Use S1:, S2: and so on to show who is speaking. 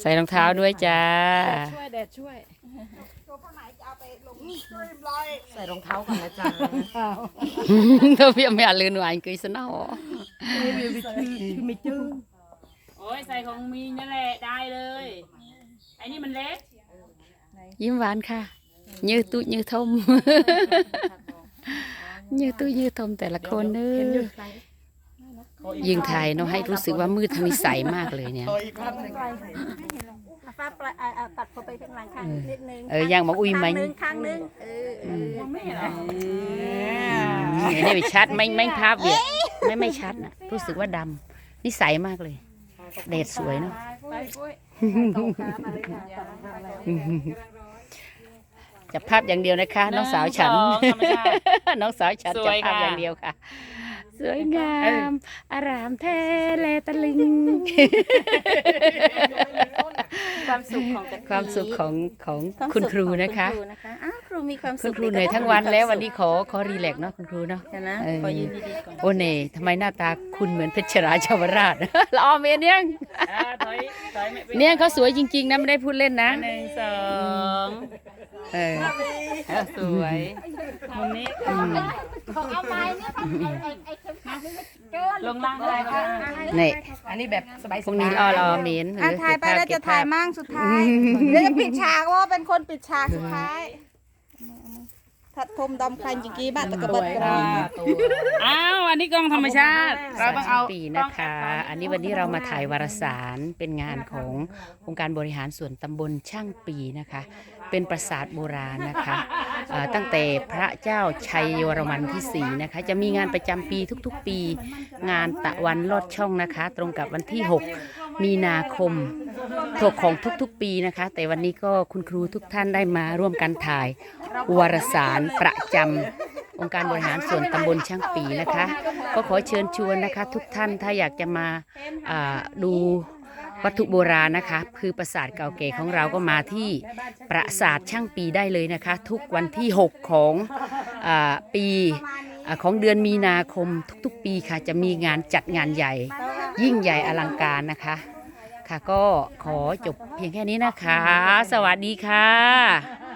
S1: ใส่รองเท้าด้วยจ้า
S2: ช่วยแดดช่วย
S3: ใส่รองเท้าก่อนนะจ๊ะ
S1: tôi biết mẹ lừa ngoài anh cười sao nó
S3: คือไม่จื้อ
S2: โอ้ยใส่ของมีนั่นแหละได้เลยไอ้นี่มันเล็ก
S1: ยิ้มหวานค่ะ như tụi như thông như tụi như thông แต่ละคนเนอะ ยิงไทยเนาะให้รู้สึกว่ามืดทางนี้ใสมากเลยเนี่ย
S3: ขออีกภาพหนึ่ง
S4: ฟ้าปลายอ่าอ่าตัดเข้าไปข้างหลังข้างนิดนึง
S1: เออย่างบอกอุ้ยมัน
S4: ข้างนึงข้างนึงเออเออ
S2: ไม่เหรอ
S1: นี่ไม่ชัดไม่ไม่ภาพเวียดไม่ไม่ชัดนะรู้สึกว่าดำนี่ใสมากเลยแดดสวยเนาะ
S2: ไปปุ้ย
S1: จับภาพอย่างเดียวนะคะ น้องสาวฉัน
S2: หงสองธรรมชาติ
S1: น้องสาวฉัน
S2: ส
S1: จับ
S2: วย
S1: ภาพ
S2: ค่ะ
S1: อย่างเดียวค่ะ สวยงาม อารามแท้แลตะลึง
S4: ความสุขของกะทิ
S1: ความสุขของของ
S4: วาม
S1: คุณ
S4: สุข
S1: ครู
S4: ของ
S1: นะคะ
S4: ณครูนะคะอ้าวครูมีความ
S1: คุ
S4: สุ
S1: ณ
S4: ข
S1: ครูเหนื่อยทั้งวันแล้ววันนี้ขอขอรีแลกซ์เนาะคุณครูเนาะ
S4: เดี๋ยวนะ
S1: เออ
S4: ขอยืนดีๆก่อน
S1: โอ้เน่ทำไมหน้าตาคุณเหมือนเพชรราชาวราช ละออเมนเนี่ยง
S2: อ่าถอยถอยไม่ป็
S1: เนี่ยเขาสวยจริงๆนะไม่ได้พูดเล่นนะ
S2: หนึ่งสอง
S1: เออ
S2: เออสวยมุมนี้
S1: อืม
S4: เอาไม้เนี่ยไอ้ไอ้เข็มขัดนี่เกิน
S2: ลงล่างได้ค่ะ
S1: นี่
S3: อันนี้แบบสบาย
S1: พรุ่งนี้รอรอเมน
S4: อะถ่ายไปแล้วจะถ่ายมั่งสุดท้ายเดี๋ยวจะปิดฉากว่าเป็นคนปิดฉากสุดท้ายถัดทมดำคันจิกี้บ้านตะกะ
S3: ส
S4: บั
S3: ว
S4: ด
S3: ย
S4: กระ
S3: ค่ะ
S4: ดา
S3: ตัว
S2: อ้าวอันนี้กล้องธรรมชาติ เราต้องเอา
S1: ปีนะคะ อันนี้วันนี้เรามาถ่ายวารสารเป็นงานขององค์การบริหารส่วนตำบลช่างปีนะคะ เป็นปราสาทโบราณนะคะตั้งแต่พระเจ้าชัยวรมันที่ 4 นะคะ จะมีงานประจำปีทุกๆปี งานตะวันลอดช่องนะคะ ตรงกับวันที่ 6 มีนาคมถกของทุกๆปีนะคะ แต่วันนี้ก็คุณครูทุกท่านได้มาร่วมกันถ่ายวารสารประจำองค์การบริหารส่วนตำบลช่างปีนะคะ ก็ขอเชิญชวนนะคะ ทุกท่านถ้าอยากจะมาอ่าดู วัตถุโบราณนะคะ คือปราสาทเก่าแก่ของเราก็มาที่ปราสาทช่างปีได้เลยนะคะ ทุกวันที่ 6 ของอปีอของเดือนมีนาคมทุกๆ ปีค่ะจะมีงานจัดงานใหญ่ ยิ่งใหญ่อลังการนะคะ ค่ะก็ขอจบเพียงแค่นี้นะคะ สวัสดีค่ะ